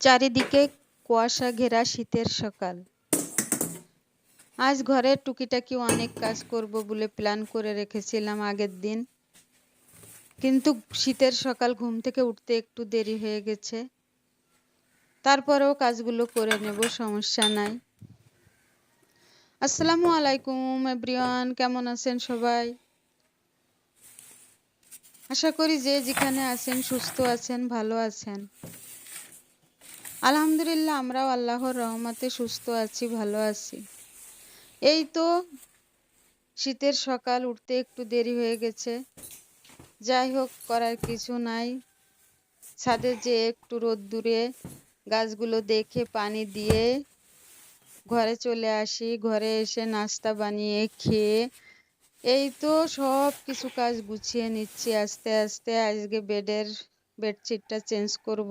চারিদিকে কুয়াশা ঘেরা শীতের সকাল। আজ ঘরের টুকিটাকি অনেক কাজ করব বলে প্ল্যান করে রেখেছিলাম আগের দিন। কিন্তু শীতের সকাল ঘুম থেকে উঠতে একটু দেরি হয়ে গেছে। তারপরেও কাজগুলো করে নেব, সমস্যা নাই। আসসালামু আলাইকুম, এভরিওয়ান, কেমন আছেন সবাই? আশা করি যে যেখানে আছেন, সুস্থ আছেন, ভালো আছেন। আলহামদুলিল্লাহ, আমরাও আল্লাহর রহমতে সুস্থ আছি, ভালো আছি। এই তো শীতের সকাল, উঠতে একটু দেরি হয়ে গেছে। যাই হোক, করার কিছু নাই। ছাদে যে একটু রোদ্দুরে গাছগুলো দেখে পানি দিয়ে ঘরে চলে আসি। ঘরে এসে নাস্তা বানিয়ে খেয়ে এই তো সব কিছু কাজ গুছিয়ে নিচ্ছি। আস্তে আস্তে আজকে বেডের বেডশিটটা চেঞ্জ করব।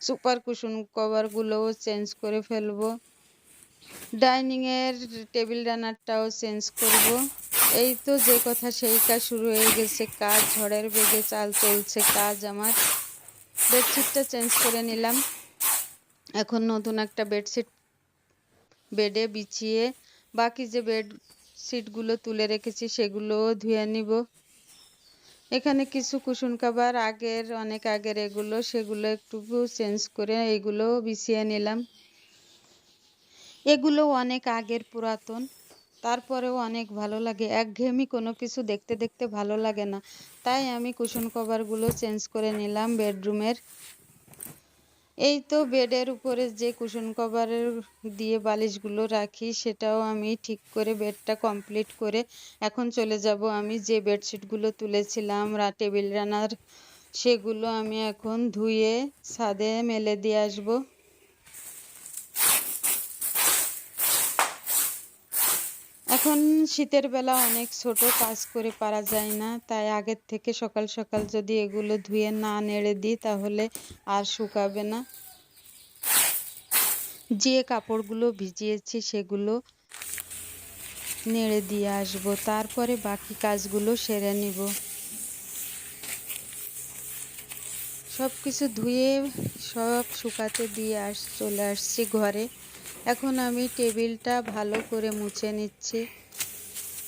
সুপার কুশন কভারগুলোও চেঞ্জ করে ফেলব। ডাইনিংয়ের টেবিল রানারটাও চেঞ্জ করব। এই তো যে কথা সেই কাজ শুরু হয়ে গেছে। কাজ ঝড়ের বেগে চাল চলছে, কাজ আমার। বেডশিটটা চেঞ্জ করে নিলাম। এখন নতুন একটা বেডশিট বেডে বিছিয়ে বাকি যে বেড সিটগুলো তুলে রেখেছি সেগুলোও ধুয়ে নিব। এখানে কিছু কুশন খাবার, আগের, অনেক আগের এগুলো, সেগুলো একটু চেঞ্জ করে এগুলো বিছিয়ে নিলাম। এগুলো অনেক আগের পুরাতন, তারপরেও অনেক ভালো লাগে। একঘেয়েমি কোনো কিছু দেখতে দেখতে ভালো লাগে না। তাই আমি কুশন কভারগুলো চেঞ্জ করে নিলাম বেডরুমের এই তো বেডের উপরে যে কুশন কভারের দিয়ে বালিশগুলো রাখি, সেটাও আমি ঠিক করে বেডটা কমপ্লিট করে এখন চলে যাব। আমি যে বেডশিটগুলো তুলেছিলাম টেবিল রানার, সেগুলো আমি এখন ধুয়ে ছাদে মেলে দিয়ে আসব। এখন শীতের বেলা অনেক ছোট কাজ করে পারা যায় না, তাই আগের থেকে সকাল সকাল যদি এগুলো ধুয়ে না নেড়ে দিই তাহলে আর শুকাবে না। যে কাপড়গুলো ভিজিয়েছি সেগুলো নেড়ে দিয়ে আসব, তারপরে বাকি কাজগুলো সেরে নিব। সব কিছু ধুয়ে সব শুকাতে দিয়ে আস, চলে আসছি ঘরে। এখন আমি টেবিলটা ভালো করে মুছে নিচ্ছি।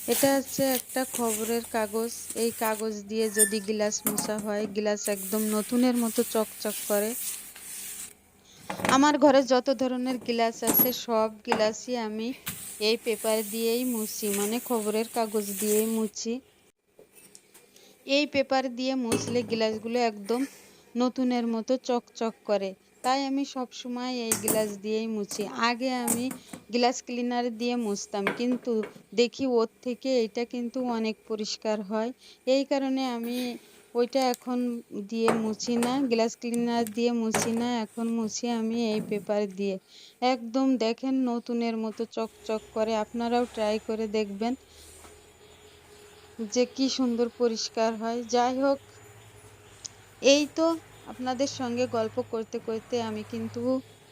এটা হচ্ছে একটা খবরের কাগজ। এই কাগজ দিয়ে যদি গ্লাস মোছা হয়, গ্লাস একদম নতুনের মতো চকচক করে। আমার ঘরে যত ধরনের গ্লাস আছে, সব গ্লাসই আমি এই পেপার দিয়েই মুছি মানে খবরের কাগজ দিয়েই মুছি। এই পেপার দিয়ে মুছলে গ্লাসগুলো একদম নতুনের মতো চকচক করে। তাই আমি সব সময় এই গ্লাস দিয়েই মুছি। আগে আমি গ্লাস ক্লিনার দিয়ে মুছতাম, কিন্তু দেখি ওর থেকে এটা কিন্তু অনেক পরিষ্কার হয়। এই কারণে আমি ওইটা এখন দিয়ে মুছি না, গ্লাস ক্লিনার দিয়ে মুছি না, এখন মুছি আমি এই পেপার দিয়ে। একদম দেখেন নতুনের মতো চকচক করে, আপনারাও ট্রাই করে দেখবেন যে কি সুন্দর পরিষ্কার হয়। যাই হোক, এই তো আপনাদের সঙ্গে গল্প করতে করতে আমি কিন্তু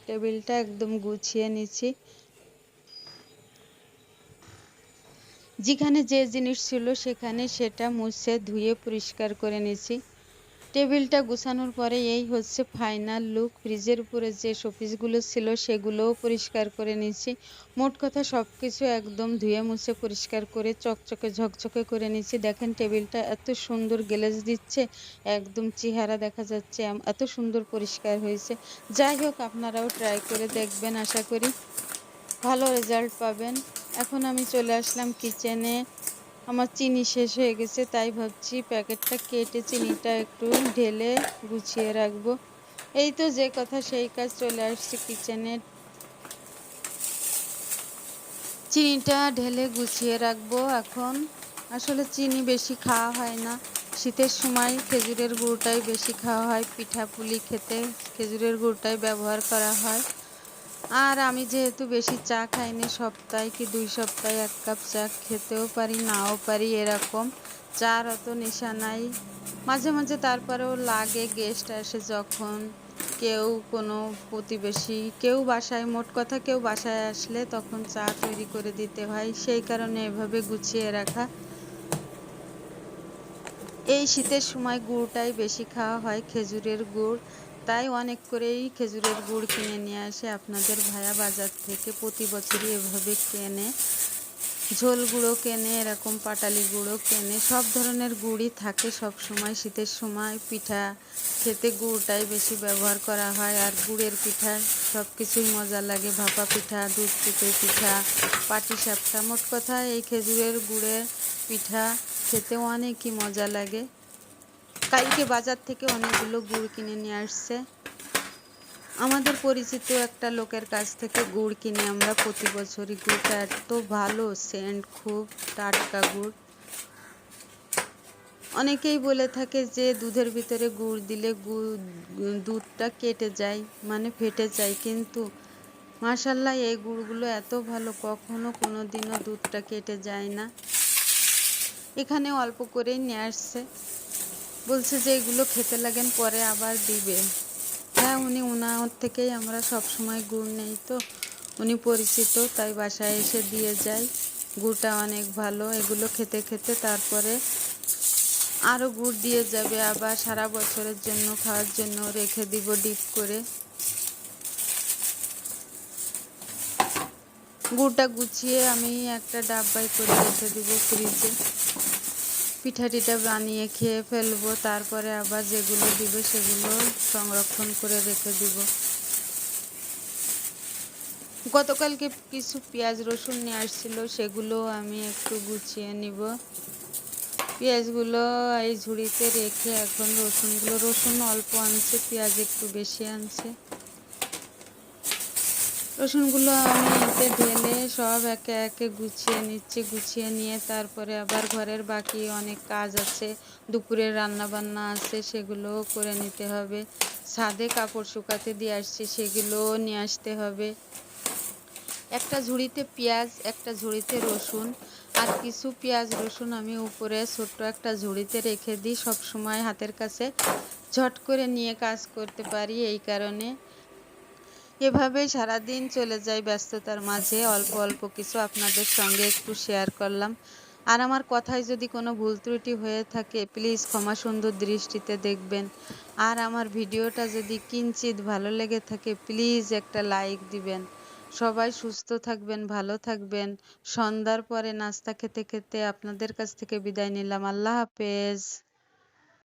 টেবিলটা একদম গুছিয়ে নিচ্ছি। যেখানে যে জিনিস ছিল সেখানে সেটা মুছে ধুয়ে পরিষ্কার করে নিয়েছি টেবিলটা গুছানোর পরে এই হচ্ছে ফাইনাল লুক ফ্রিজের উপরে যে শোপিসগুলো ছিল সেগুলোও পরিষ্কার করে নিয়েছি। মোট কথা সব কিছু একদম ধুয়ে মুছে পরিষ্কার করে চকচকে ঝকঝকে করে নিয়েছি। দেখেন টেবিলটা এত সুন্দর গ্লেজ দিচ্ছে, একদম চেহারা দেখা যাচ্ছে এত সুন্দর পরিষ্কার হয়েছে। যাই হোক, আপনারাও ট্রাই করে দেখবেন, আশা করি ভালো রেজাল্ট পাবেন। এখন আমি চলে আসলাম কিচেনে আমার চিনি শেষ হয়ে গেছে, তাই ভাবছি প্যাকেটটা কেটে চিনিটা একটু ঢেলে গুছিয়ে রাখব। এই তো যে কথা, সেই কাজ চলে আসছে কিচেনে। চিনিটা ঢেলে গুছিয়ে রাখব এখন। আসলে চিনি বেশি খাওয়া হয় না। শীতের সময় খেজুরের গুড়টাই বেশি খাওয়া হয় পিঠা পুলি খেতে খেজুরের গুড়টাই ব্যবহার করা হয়। আর আমি যেহেতু বেশি চা খাইনি, সপ্তাহে কি দুই সপ্তাহে এক কাপ চা খেতেও পারি, নাও পারি এরকম। চার অত নেশা নাই মাঝে মাঝে তারপরেও লাগে গেস্ট আসে যখন কেউ কোনো প্রতিবেশী, কেউ বাসায়, মোট কথা কেউ বাসায় আসলে তখন চা তৈরি করে দিতে হয়, সেই কারণে এভাবে গুছিয়ে রাখা। এই শীতের সময় গুড়টাই বেশি খাওয়া হয়, খেজুরের গুড়। তাই অনেক করেই খেজুরের গুড় কিনে নিয়ে আসে। আপনাদের ভায়া বাজার থেকে প্রতি বছরই এভাবে কেনে। ঝোল গুঁড়ো কেনে, এরকম পাটালি গুঁড়ো কেনে। সব ধরনের গুড়ই থাকে সব সময় শীতের সময়। পিঠা খেতে গুড়টাই বেশি ব্যবহার করা হয়। আর গুড়ের পিঠা সব কিছুই মজা লাগে। ভাপা পিঠা, দুধ চিতই পিঠা, পাটি সাপটা। মোট কথা এই খেজুরের গুড়ের পিঠা খেতে অনেকই মজা লাগে। কালকে বাজার থেকে অনেকগুলো গুড় কিনে নিয়ে আসছে। আমাদের পরিচিত একটা লোকের কাছ থেকে গুড় কিনে আমরা প্রতি বছরই গুড়টা এত ভালো, সেন্ট খুব টাটকা গুড়। অনেকেই বলে থাকে যে দুধের ভিতরে গুড় দিলে গুড় দুধটা কেটে যায় মানে ফেটে যায়। কিন্তু মাশাল্লাহ এই গুড়গুলো এত ভালো, কখনো কোনো দিনও দুধটা কেটে যায় না। এখানে অল্প করেই নিয়ে আসছে। বলছে যে এগুলো খেতে লাগেন, পরে আবার দিবে। হ্যাঁ উনি উনার থেকেই আমরা সব সময় গুড় নেই তো। উনি পরিচিত, তাই বাসায় এসে দিয়ে যায়। গুড়টা অনেক ভালো, এগুলো খেতে খেতে তারপরে আরও গুড় দিয়ে যাবে, আবার সারা বছরের জন্য, খাওয়ার জন্য রেখে দিব ডিপ করে। গুড়টা গুছিয়ে আমি একটা ডাব্বায় করে রেখে দিব ফ্রিজে। পিঠা টিঠা বানিয়ে খেয়ে ফেলব, তারপরে আবার যেগুলো দিবে সেগুলো সংরক্ষণ করে রেখে দিব। গতকালকে কিছু পেঁয়াজ রসুন নিয়ে আসছিল, সেগুলো আমি একটু গুছিয়ে নিব। পেঁয়াজগুলো এই ঝুড়িতে রেখে এখন রসুনগুলো, রসুন অল্প আনছে, পেঁয়াজ একটু বেশি আনছে। রসুনগুলো আমি এতে ঢেলে সব একে একে গুছিয়ে নিচ্ছি, গুছিয়ে নিয়ে তারপরে আবার ঘরের বাকি অনেক কাজ আছে দুপুরের রান্না বান্না আছে, সেগুলোও করে নিতে হবে। ছাদে কাপড় শুকাতে দিয়ে আসছি, সেগুলোও নিয়ে আসতে হবে। একটা ঝুড়িতে পেঁয়াজ, একটা ঝুড়িতে রসুন আর কিছু পেঁয়াজ, রসুন আমি উপরে ছোট্ট একটা ঝুড়িতে রেখে দিই সব সময় হাতের কাছে ঝট করে নিয়ে কাজ করতে পারি এই কারণে। এভাবেই সারাদিন চলে যায় ব্যস্ততার মাঝে। অল্প অল্প কিছু আপনাদের সঙ্গে একটু শেয়ার করলাম। আর আমার কথায় যদি কোনো ভুল ত্রুটি হয়ে থাকে প্লিজ ক্ষমা সুন্দর দৃষ্টিতে দেখবেন। আর আমার ভিডিওটা যদি কিঞ্চিত ভালো লেগে থাকে প্লিজ একটা লাইক দিবেন। সবাই সুস্থ থাকবেন, ভালো থাকবেন। সন্ধ্যার পরে নাস্তা খেতে খেতে আপনাদের কাছ থেকে বিদায় নিলাম। আল্লাহ হাফেজ।